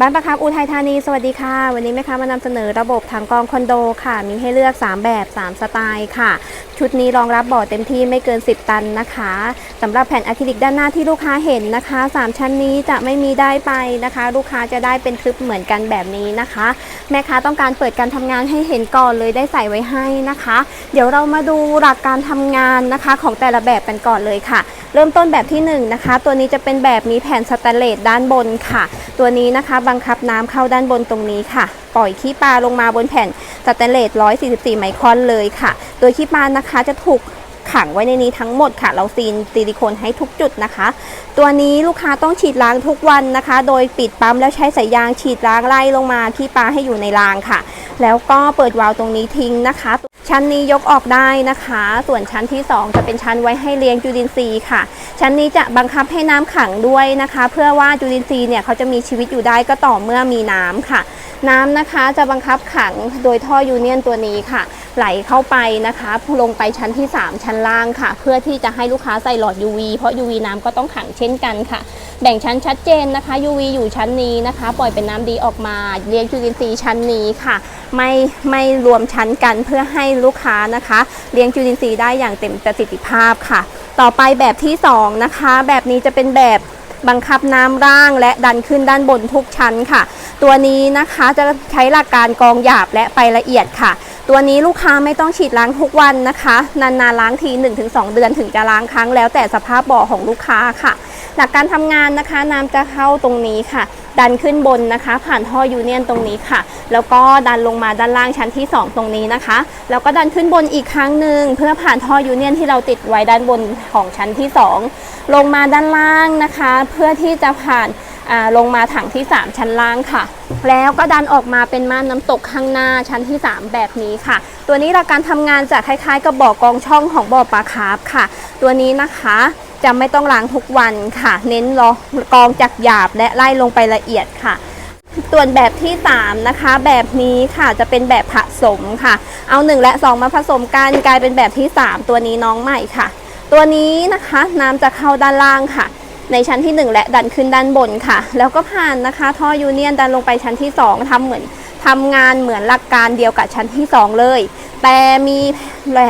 บ้านประคับอุทัยธานี สวัสดีค่ะ วันนี้แม่ค้ามานำเสนอระบบถังกองคอนโดค่ะ มีให้เลือก 3 แบบ 3 สไตล์ค่ะ ชุดนี้รองรับบ่อเต็มที่ไม่เกิน 10 ตันนะคะสำหรับแผ่นอะคริลิกด้านหน้าที่ลูกค้าเห็นนะคะ 3 ชั้นนี้จะไม่มีได้ไปนะคะ ลูกค้าจะได้เป็นคลิปเหมือนกันแบบนี้นะคะ แม่ค้าต้องการเปิดการทำงานให้เห็นก่อนเลยได้ใส่ไว้ให้นะคะ เดี๋ยวเรามาดูหลักการทำงานนะคะของแต่ละแบบกันก่อนเลยค่ะ เริ่มต้นแบบที่1นงนะคะ ตัวนี้จะเป็นแบบมีแผ่นสแตนเลสด้านบนค่ะ ตัวนี้นะคะบังคับน้ำเข้าด้านบนตรงนี้ค่ะ ปล่อยขี้ปลาลงมาบนแผ่นสแตนเลส 144 ไมครอนเลยค่ะ โดยขี้ปลานะคะจะถูกขังไว้ในนี้ทั้งหมดค่ะ เราซีนซิลิโคนให้ทุกจุดนะคะ ตัวนี้ลูกค้าต้องฉีดล้างทุกวันนะคะ โดยปิดปั๊มแล้วใช้สายยางฉีดล้างไล่ลงมาขี้ปลาให้อยู่ในรางค่ะ แล้วก็เปิดวาล์วตรงนี้ทิ้งนะคะ ชั้นนี้ยกออกได้นะคะ ส่วนชั้นที่ 2 จะเป็นชั้นไว้ให้เลี้ยงจุลินทรีย์ค่ะ ชั้นนี้จะบังคับให้น้ำขังด้วยนะคะ เพื่อว่าจุลินทรีย์เนี่ยเขาจะมีชีวิตอยู่ได้ก็ต่อเมื่อมีน้ำค่ะ น้ำนะคะจะบังคับขังโดยท่อยูเนียนตัวนี้ค่ะ ไหลเข้าไปนะคะลงไปชั้นที่ 3 ชั้นล่างค่ะ เพื่อที่จะให้ลูกค้าใส่หลอด UV เพราะ UV น้ำก็ต้องขังเช่นกันค่ะ แบ่งชั้นชัดเจนนะคะ UV อยู่ชั้นนี้นะคะ ปล่อยเป็นน้ำดีออกมาเลี้ยงจุลินทรีย์ชั้นนี้ค่ะ ไม่ไม่รวมชั้นกันเพื่อให้ลูกค้านะคะ เลี้ยงจุลินทรีย์ได้อย่างเต็มประสิทธิภาพค่ะ ต่อไปแบบที่สองนะคะ แบบนี้จะเป็นแบบบังคับน้ำร่างและดันขึ้นด้านบนทุกชั้นค่ะ ตัวนี้นะคะจะใช้หลักการกองหยาบและไปละเอียดค่ะ ตัวนี้ลูกค้าไม่ต้องฉีดล้างทุกวันนะคะ นานๆล้างที 1-2 เดือนถึงจะล้างครั้งแล้วแต่สภาพบ่อของลูกค้าค่ะ หลักการทำงานนะคะน้ำจะเข้าตรงนี้ค่ะ ดันขึ้นบนนะคะ ผ่านท่อยูเนียนตรงนี้ค่ะ แล้วก็ดันลงมาด้านล่างชั้นที่ 2 ตรงนี้นะคะ แล้วก็ดันขึ้นบนอีกครั้งหนึ่งเพื่อผ่านท่อยูเนียนที่เราติดไว้ด้านบนของชั้นที่ 2 ลงมาด้านล่างนะคะ เพื่อที่จะผ่าน ลงมาถังที่ 3 ชั้นล่างค่ะ แล้วก็ดันออกมาเป็นม่านน้ำตกข้างหน้าชั้นที่ 3 แบบนี้ค่ะ ตัวนี้หลักการทำงานจะคล้ายๆ กับบ่อกองช่องของบ่อปลาคาร์ฟค่ะ ตัวนี้นะคะจะไม่ต้องล้างทุกวันค่ะ เน้นรอกองจากหยาบและไล่ลงไปละเอียดค่ะส่วนแบบที่ 3 นะคะ แบบนี้ค่ะจะเป็นแบบผสมค่ะ เอา 1 และ 2 มาผสมกันกลายเป็นแบบที่ 3 ตัวนี้น้องใหม่ค่ะ ตัวนี้นะคะน้ำจะเข้าด้านล่างค่ะ ในชั้นที่ 1 และดันขึ้นด้านบนค่ะ แล้วก็ผ่านนะคะ ท่อยูเนียนดันลงไปชั้นที่ 2ทำเหมือนทำงานเหมือนหลักการเดียวกับชั้นที่ 2 เลย แต่มี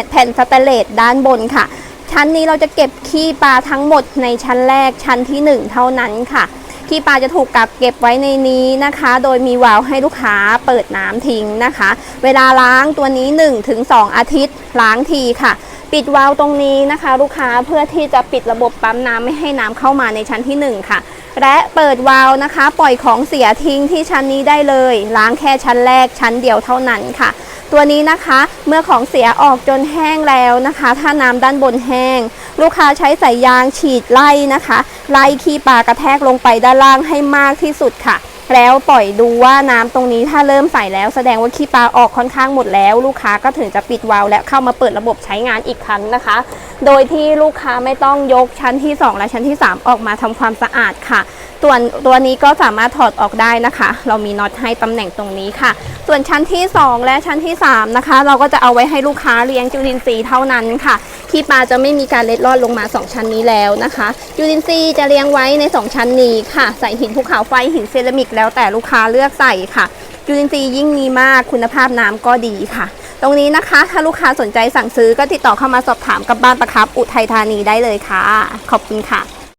แผ่นสเตเลตด้านบนค่ะ ชั้นนี้เราจะเก็บขี้ปลาทั้งหมดในชั้นแรกชั้นที่ 1 เท่านั้นค่ะ ขี้ปลาจะถูกกักเก็บไว้ในนี้นะคะ โดยมีวาล์วให้ลูกค้าเปิดน้ำทิ้งนะคะ เวลาล้างตัวนี้ 1-2 อาทิตย์ล้างทีค่ะ ปิดวาล์วตรงนี้นะคะ ลูกค้าเพื่อที่จะปิดระบบปั๊มน้ำไม่ให้น้ำเข้ามาในชั้นที่ 1 ค่ะ และเปิดวาล์วนะคะ ปล่อยของเสียทิ้งที่ชั้นนี้ได้เลย ล้างแค่ชั้นแรกชั้นเดียวเท่านั้นค่ะตัวนี้นะคะเมื่อของเสียออกจนแห้งแล้วนะคะ ถ้าน้ำด้านบนแห้ง ลูกค้าใช้สายยางฉีดไล่นะคะ ไล่ขี้ปลากระแทกลงไปด้านล่างให้มากที่สุดค่ะ แล้วปล่อยดูว่าน้ำตรงนี้ถ้าเริ่มใส่แล้วแสดงว่าขี้ปลาออกค่อนข้างหมดแล้ว ลูกค้าก็ถึงจะปิดวาล์วและเข้ามาเปิดระบบใช้งานอีกครั้งนะคะ โดยที่ลูกค้าไม่ต้องยกชั้นที่ 2 และชั้นที่ 3 ออกมาทำความสะอาดค่ะส่วนตัวนี้ก็สามารถถอดออกได้นะคะ เรามีน็อตให้ตำแหน่งตรงนี้ค่ะ ส่วนชั้นที่ 2 และชั้นที่ 3 นะคะ เราก็จะเอาไว้ให้ลูกค้าเลี้ยงจุลินทรีย์เท่านั้นค่ะ ที่ปลาจะไม่มีการเล็ดลอดลงมา 2 ชั้นนี้แล้วนะคะยูรินซีจะเลี้ยงไว้ใน 2 ชั้นนี้ค่ะ ใส่หินภูเขาไฟหินเซรามิกแล้วแต่ลูกค้าเลือกใส่ค่ะยูรินซียิ่งมีมากคุณภาพน้ำก็ดีค่ะ ตรงนี้นะคะ ถ้าลูกค้าสนใจสั่งซื้อก็ติดต่อเข้ามาสอบถามกับบ้านประครับอุทัยธานีได้เลยค่ะ ขอบคุณค่ะ